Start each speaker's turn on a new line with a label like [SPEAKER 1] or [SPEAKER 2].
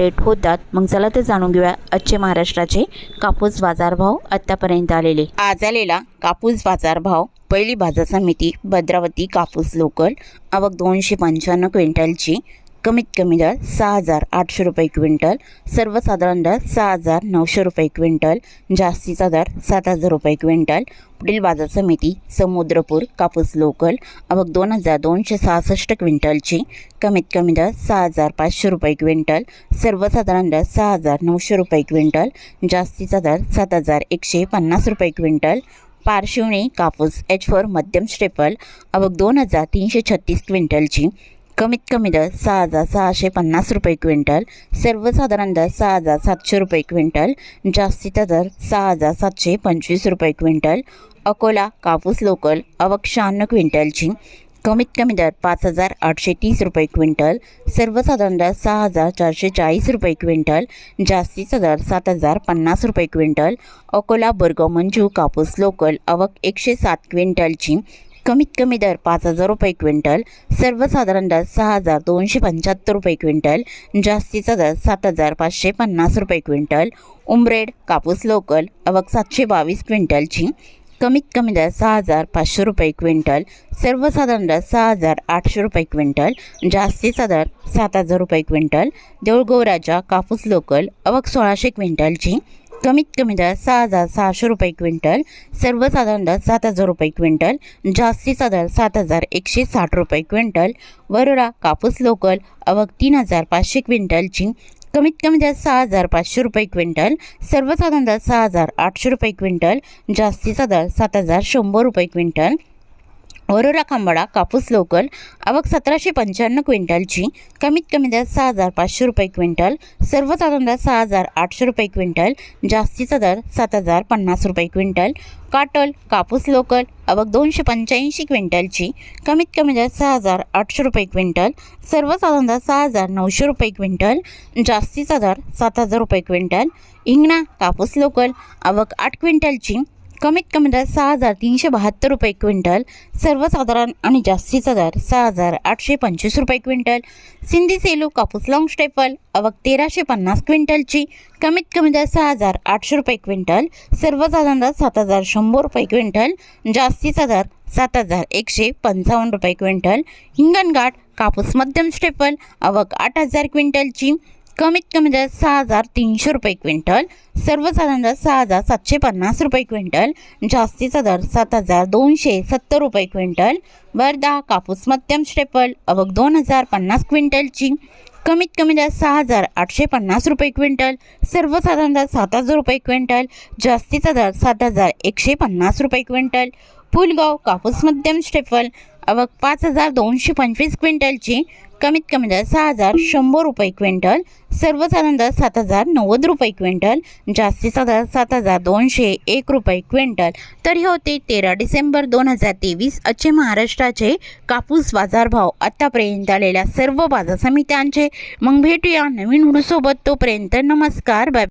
[SPEAKER 1] होतात मग चला तर जाणून घेऊया आजचे महाराष्ट्राचे कापूस बाजारभाव आत्तापर्यंत आलेले. आज आलेला कापूस बाजारभाव पहिली बाजार समिती भद्रावती कापूस लोकल आवक दोनशे पंच्याण्णव क्विंटलची कमीत कमी दर सहा हजार आठशे रुपये क्विंटल सर्वसाधारण दर सहा हजार नऊशे रुपये क्विंटल जास्तीचा दर सात हजार रुपये क्विंटल. पुढील बाजार समिती समुद्रपूर कापूस लोकल आवक दोन हजार दोनशे सहासष्ट क्विंटलची. कमीत कमी दर सहा हजार पाचशे रुपये क्विंटल सर्वसाधारण दर सहा हजार नऊशे रुपये क्विंटल जास्तीचा दर सात हजार एकशे पन्नास रुपये क्विंटल. पारशिवणी कापूस एच फोर मध्यम स्टेपल आवक दोन हजार तीनशे छत्तीस क्विंटलची. कमीत कमी दर सहा हजार सहाशे पन्नास रुपये क्विंटल सर्वसाधारण दर सहा हजार सातशे रुपये क्विंटल जास्तीचा दर सहा हजार सातशे पंचवीस रुपये क्विंटल अकोला कापूस लोकल अवक शहाण्णव क्विंटलची कमीत कमी दर पाच हजार आठशे तीस रुपये क्विंटल सर्वसाधारण दर सहा हजार चारशे चाळीस रुपये क्विंटल जास्तीचा दर सात हजार पन्नास रुपये क्विंटल अकोला बोरगाव मंजू कापूस लोकल अवक एकशे सात क्विंटलची कमीत कमी दर पाच हजार रुपये क्विंटल सर्वसाधारण दर सहा हजार दोनशे पंच्याहत्तर रुपये क्विंटल जास्तीचा दर सात हजार पाचशे पन्नास रुपये क्विंटल उमरेड कापूस लोकल अवक सातशे बावीस क्विंटलची कमीत कमी दर सहा हजार पाचशे रुपये क्विंटल सर्वसाधारण दर सहा हजार आठशे रुपये क्विंटल जास्तीचा दर सात हजार रुपये क्विंटल देऊळगाव राजा कापूस लोकल अवक सोळाशे क्विंटलची कमीत कमी दर सहा हजार सहाशे रुपये क्विंटल सर्वसाधारण दर सात हजार रुपये क्विंटल जास्तीचा दर सात हजार एकशे साठ रुपये क्विंटल वरोरा कापूस लोकल अवघ तीन हजार पाचशे क्विंटलची कमीत कमी दर सहा हजार पाचशे रुपये क्विंटल सर्वसाधारण दर सहा हजार आठशे रुपये क्विंटल जास्तीचा दर सात हजार शंभर रुपये क्विंटल वरोरा खांबाडा कापूस लोकल आवक सतराशे पंच्याण्णव क्विंटलची कमीत कमी दर सहा हजार पाचशे रुपये क्विंटल सर्वसाधारण दर सहा हजार आठशे रुपये क्विंटल जास्तीचा दर सात हजार पन्नास रुपये क्विंटल. काटल कापूस लोकल आवक दोनशे पंच्याऐंशी क्विंटलची कमीत कमी दर सहा हजार आठशे रुपये क्विंटल सर्वसाधारण दर सहा हजार नऊशे रुपये क्विंटल जास्तीचा दर सात हजार रुपये क्विंटल. इंगणा कापूस लोकल आवक आठ क्विंटलची कमीत कमी दर सहा हजार तीनशे बहात्तर रुपये क्विंटल सर्वसाधारण आणि जास्तीचा दर सहा हजार आठशे पंचवीस रुपये क्विंटल. सिंधी सेलू कापूस लाँग स्टेपल आवक तेराशे पन्नास क्विंटलची कमीत कमी दर सहा हजार आठशे रुपये क्विंटल सर्वसाधारण दर सात हजार शंभर रुपये क्विंटल जास्तीचा दर सात हजार एकशे पंचावन्न रुपये क्विंटल. हिंगणघाट कापूस मध्यम स्टेपल आवक आठ हजार क्विंटलची कमीत कमी दर सहा हजार तीनशे रुपये क्विंटल सर्वसाधारण दर सहा हजार सातशे पन्नास रुपये क्विंटल जास्तीचा दर सात हजार दोनशे सत्तर रुपये क्विंटल वर्धा कापूस मध्यम स्टेपल अवघ दोन हजार पन्नास क्विंटलची कमीत कमी दर सहा हजार आठशे पन्नास रुपये क्विंटल सर्वसाधारण दर सात हजार रुपये क्विंटल जास्तीचा दर सात हजार एकशे पन्नास रुपये क्विंटल. फुलगाव कापूस मध्यम स्टेफल आवक पाच हजार दोनशे पंचवीस क्विंटलची कमीत कमी दर सहा हजार शंभर रुपये क्विंटल सर्वसाधारण दर सात हजार नव्वद रुपये क्विंटल जास्तीचा दर सात हजार दोनशे एक रुपये क्विंटल. तर हे होते तेरा डिसेंबर दोन हजार तेवीस आजचे महाराष्ट्राचे कापूस बाजारभाव आत्तापर्यंत आलेल्या सर्व बाजार समित्यांचे मग भेटूया नवीन व्हिडिओसोबत तोपर्यंत नमस्कार बाय